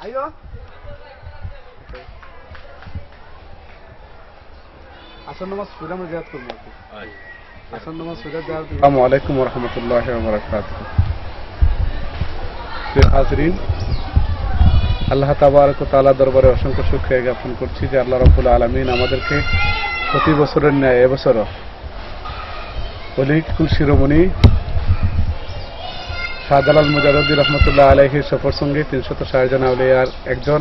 Ahí va. আসসালামু আলাইকুম ওয়া হাজরিন আল্লাহ তাবারক দরবারে অসংখ্য শুকরিয়া জ্ঞাপন করছি যে আল্লাহ আমাদেরকে প্রতি বছরের ন্যায় এবছরও অলিকুল শিরোমণি শাহজালাল মুজারুদ্দি রহমতুল্লাহ আলহির সফর সঙ্গে তিনশত ষাট জন আউলিয়ার একজন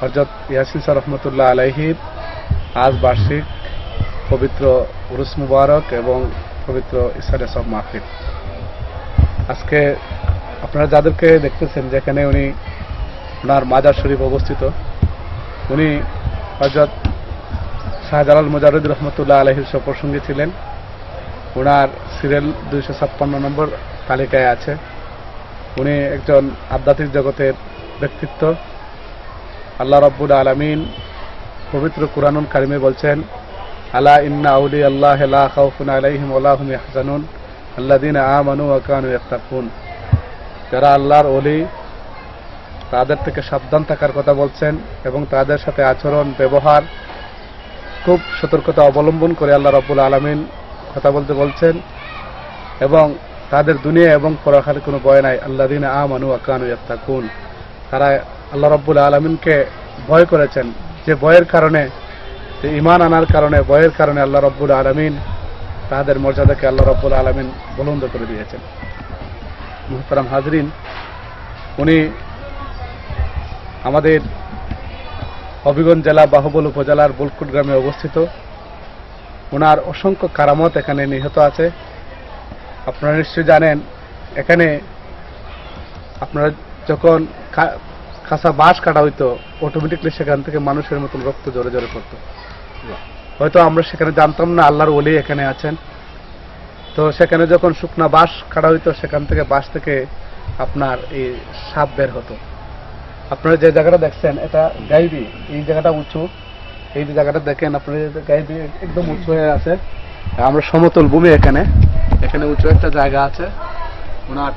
হজরত ইয়াসিন স্যার রহমতুল্লাহ আলহির আজ বার্ষিক পবিত্র উরুস মুবারক এবং পবিত্র ইসারে সব মাহফিল আজকে আপনারা যাদেরকে দেখতেছেন, যেখানে উনি ওনার মাজার শরীফ অবস্থিত, উনি হজরত শাহজালাল মুজারুদ্দি রহমতুল্লাহ আলহির সফর সঙ্গী ছিলেন। ওনার সিরিয়াল দুইশো ছাপ্পান্ন নম্বর তালিকায় আছে। উনি একজন আধ্যাত্মিক জগতের ব্যক্তিত্ব। আল্লাহ রব্বুল আলমিন পবিত্র কুরআনুল কারিমে বলছেন, আলা ইন্না আউলি আল্লাহ লা খাউফুন আলাইহিম ওয়া হুম ইয়াহজানুন। আল্লাযীনা আমানু ওয়া কানু ইয়াত্তাকুন। যারা আল্লাহর ওলি, তাদের থেকে সাবধান থাকার কথা বলছেন এবং তাদের সাথে আচরণ, ব্যবহার খুব সতর্কতা অবলম্বন করে আল্লাহ রব্বুল আলমিন কথা বলতে বলছেন এবং তাদের দুনিয়া এবং পরকালে কোনো ভয় নাই। আল্লাহ দিন আমানু আকানু ইয়াত্তাকুন। তারা আল্লাহ রব্বুল আলমিনকে ভয় করেছেন। যে ভয়ের কারণে, যে ইমান আনার কারণে, ভয়ের কারণে আল্লাহ রব্বুল আলমিন তাদের মর্যাদাকে আল্লাহ রব্বুল আলমিন বলন্দ করে দিয়েছেন। মুহতারাম হাজরিন, উনি আমাদের হবিগঞ্জ জেলা বাহুবল উপজেলার বুলকুট গ্রামে অবস্থিত। ওনার অসংখ্য কারামত এখানে নিহত আছে। আপনারা নিশ্চয়ই জানেন, এখানে আপনারা যখন কাঁচা বাঁশ কাটা হইতো অটোমেটিকলি সেখান থেকে মানুষের মতন রক্ত জোরে জোরে করতো। হয়তো আমরা সেখানে জানতাম না, আল্লাহর ওলি এখানে আছেন। তো সেখানে যখন শুকনা বাঁশ কাটা হইতো, সেখান থেকে বাঁশ থেকে আপনার এই সাপ বের হতো। আপনারা যে জায়গাটা দেখছেন, এটা গাইবি, এই জায়গাটা উঁচু। এই যে জায়গাটা দেখেন, আপনারা গাইবি, একদম উঁচু হয়ে আছে। আমরা সমতল ভূমি এখানে। এখানে উঁচু একটা জায়গা আছে। ওনার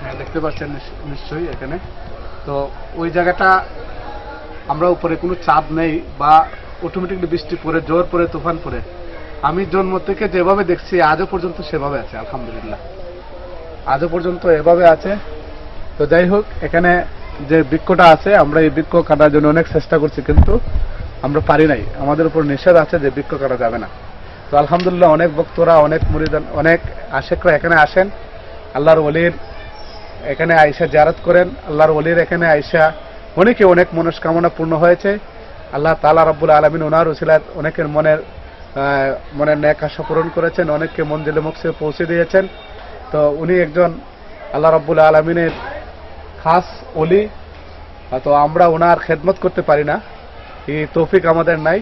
হ্যাঁ, দেখতে পাচ্ছেন নিশ্চয়ই এখানে। তো ওই জায়গাটা আমরা উপরে কোনো চাপ নেই বা অটোমেটিকলি বৃষ্টি পড়ে জোর পড়ে তুফান পড়ে। আমি জন্ম থেকে যেভাবে দেখছি আজও পর্যন্ত সেভাবে আছে আলহামদুলিল্লাহ। আজও পর্যন্ত এভাবে আছে। তো যাই হোক এখানে যে বৃক্ষটা আছে আমরা এই বৃক্ষ কাটার জন্য অনেক চেষ্টা করছি কিন্তু আমরা পারি নাই। আমাদের উপর নিষেধ আছে যে বৃক্ষ কাটা যাবে না। তো আলহামদুলিল্লাহ অনেক ভক্তরা, অনেক মুরিদান, অনেক আশেকরা এখানে আসেন। আল্লাহর ওলির এখানে আইসা জারাত করেন। আল্লাহর ওলির এখানে আইসা অনেকে অনেক মনস্কামনা পূর্ণ হয়েছে। আল্লাহ তালা রব্বুল আলমিন ওনার উসিলাত অনেকের মনের মনের ন্যাক আশা পূরণ করেছেন, অনেককে মঞ্জিলে মুখে পৌঁছে দিয়েছেন। তো উনি একজন আল্লাহ রব্বুল আলমিনের খাস অলি তো আমরা ওনার খেদমত করতে পারি না। এই তৌফিক আমাদের নাই।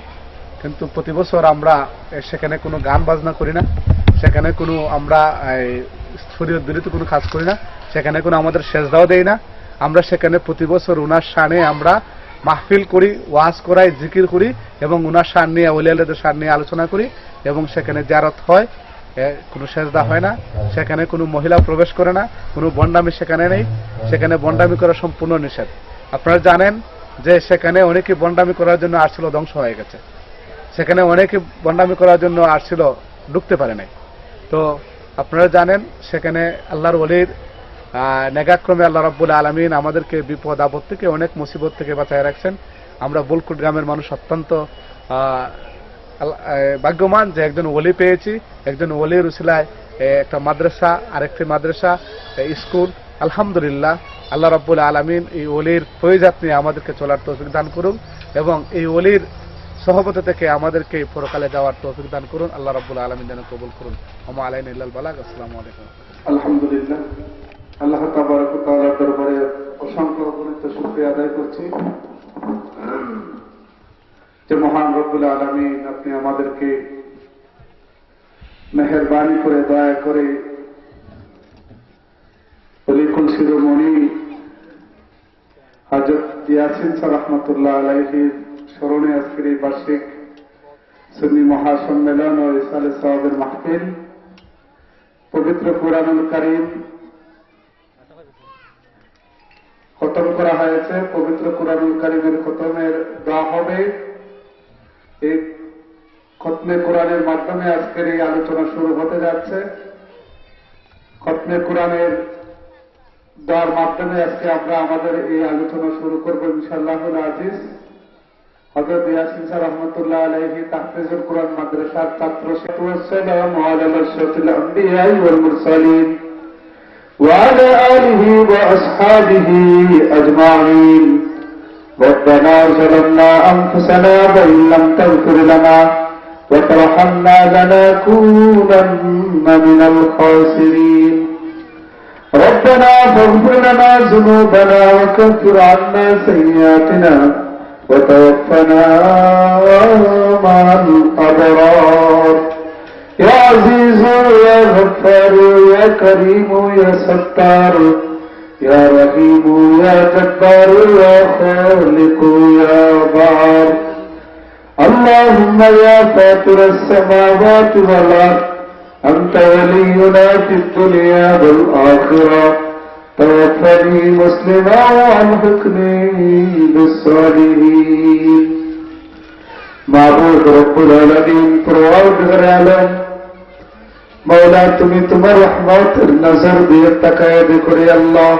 কিন্তু প্রতি বছর আমরা সেখানে কোনো গান বাজনা করি না, সেখানে কোনো আমরা শরীয়ত বিরোধী কোনো কাজ করি না, সেখানে কোনো আমাদের সেজদাও দেই না। আমরা সেখানে প্রতি বছর উনার শানে আমরা মাহফিল করি, ওয়াজ করাই, জিকির করি এবং ওনার শান নিয়ে, ওলিয়ালদের শান নিয়ে আলোচনা করি এবং সেখানে জারত হয় কোনো সেজদা হয় না, সেখানে কোনো মহিলা প্রবেশ করে না, কোনো বন্ডামি সেখানে নেই, সেখানে বন্ডামি করা সম্পূর্ণ নিষেধ। আপনারা জানেন যে সেখানে অনেকে বন্ডামি করার জন্য আসছিল, ধ্বংস হয়ে গেছে। সেখানে অনেকে বন্ডামি করার জন্য আসছিল ঢুকতে পারে নাই। তো আপনারা জানেন সেখানে আল্লাহর আহ, নেগাক্রমে আল্লাহ রাব্বুল আলমিন আমাদেরকে বিপদ আপদ থেকে অনেক মুসিবত থেকে বাঁচায় রাখছেন। আমরা বোলকুট গ্রামের মানুষ অত্যন্ত আল্লাহ- যে একজন ওলি পেয়েছি। একজন ওলির উসিলায় একটা মাদ্রাসা আরেকটি মাদ্রাসা স্কুল। আলহামদুলিল্লাহ আল্লাহ রাব্বুল আলমিন এই ওলির প্রয়োজাত নিয়ে আমাদেরকে চলার তৌফিক দান করুন এবং এই ওলির সহবত থেকে আমাদেরকে পরকালে যাওয়ার তৌফিক দান করুন। আল্লাহ রাব্বুল আলমিন যেন কবুল করুন। আমা আলাইন ইল্লাল বালাগ। আসসালামু আলাইকুম। আলহামদুলিল্লাহ। আল্লাহ তাবারক তাআলার দরবারে অসংখ্য অগণিত শুকরিয়া আদায় করছি। যে মহান রব্বুল আলামিন আপনি আমাদেরকে মেহেরবানি করে, দয়া করে অলিকুল শিরোমণি হজরত ইয়াসিন স্যার রহমতুল্লাহ আলাইহির স্মরণে আজকের এই বার্ষিক সুন্নি মহাসম্মেলন ও ইসালে সাহাবের মাহফিল। পবিত্র কোরআনুল কারীম খতম করা হয়েছে। পবিত্র কোরআনুল কারিমের খতমের দেওয়া হবে। এই খতমে কোরআনের মাধ্যমে আজকের এই আলোচনা শুরু হতে যাচ্ছে। খতমে কোরআনের দেওয়ার মাধ্যমে আজকে আমরা আমাদের এই আলোচনা শুরু করব ইনশাল্লাহুল আজিজ। হজরত ইয়াসিন স্যার রহমতুল্লাহ আলহি তাহফিজুল কোরআন মাদ্রাসার ছাত্র সালাম আলা আশরাফিল আম্বিয়া ওয়াল মুরসালিন وعلى آله وأصحابه أجمعين ربنا ظلمنا أنفسنا وإن لم تغفر لنا وترحمنا لنكونن من الخاسرين ربنا فاغفر لنا ذنوبنا وكفر عنا سيئاتنا وتوفنا مع الأبرار. يا عزيز يا غفار يا كريم يا ستار يا رحيم يا جبار يا خالق يا بار اللهم يا فاطر السماوات والأرض أنت ولينا في الدنيا والآخرة. توفني مسلما والحقني بالصالحين মাবুদ রব্বুল আলামিন পরওয়ারদিগার আলম মৌলা তুমি তোমার রহমতের নজর দিয়ে তাকায় দেখো রে আল্লাহ